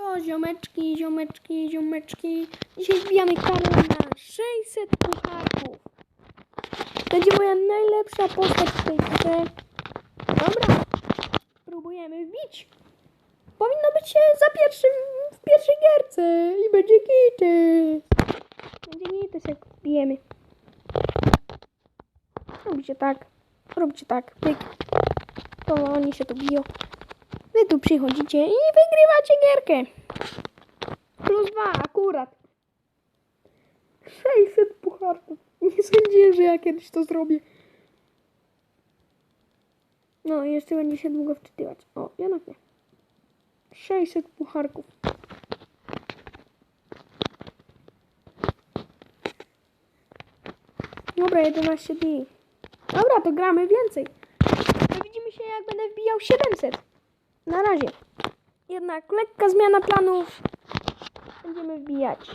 Siemanko, ziomeczki, ziomeczki, ziomeczki. Dzisiaj wbijamy karę na 600 pucharków. Będzie moja najlepsza postać w tej grze. Dobra, próbujemy wbić. Powinno być za pierwszym w pierwszej gierce i będzie gity. Będzie gity, jak wbijemy. Róbcie tak, róbcie tak, pyk. To oni się tu biją. Wy tu przychodzicie i wygrywacie gierkę. Plus dwa akurat. 600 pucharków. Nie sądziłem, że ja kiedyś to zrobię. No, jeszcze będzie się długo wczytywać. O, jednak nie. 600 pucharków. Dobra, 11 dni. Dobra, to gramy więcej. To widzimy się, jak będę wbijał 700. Na razie. Jednak lekka zmiana planów. Będziemy wbijać.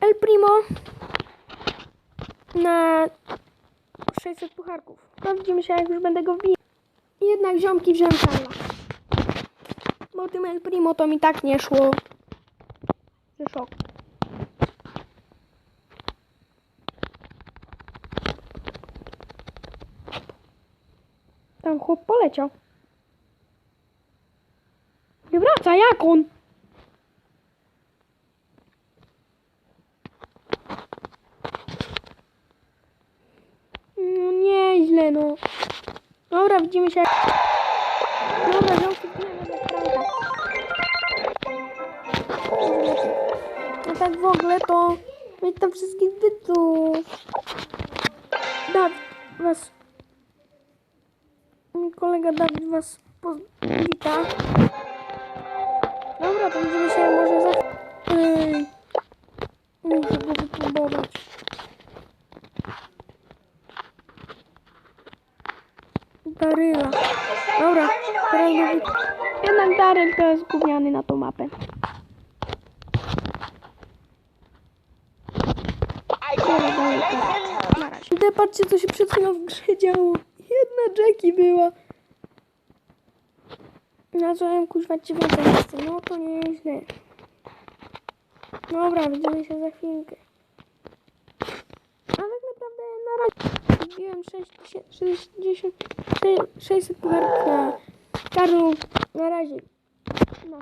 El Primo na 600 pucharków. To widzimy się, jak już będę go wbijał. Jednak ziomki wziąłem. Bo tym El Primo to mi tak nie szło. Że. Tam chłop poleciał. Nie wraca, jak on? No nieźle, no. Dobra, widzimy się. Dobra, ziomki, Franka. No tak w ogóle to... Witam wszystkich widzów. Dawid was... Mój kolega Dawid was powita. Muszę go wypróbować. Daryla. Dobra, teraz wy... Jednak Daryl to jest gówniany na tą mapę. Dobra, razie. Te, patrzcie, co się przed chwilą w grze działo. Jedna Jackie była. Nazwałem kuźwa dziewiąte miejsce. No to nieźle. Dobra, widzimy się za chwilkę. A tak naprawdę na razie 60, 600 pucharów na. Na razie. No.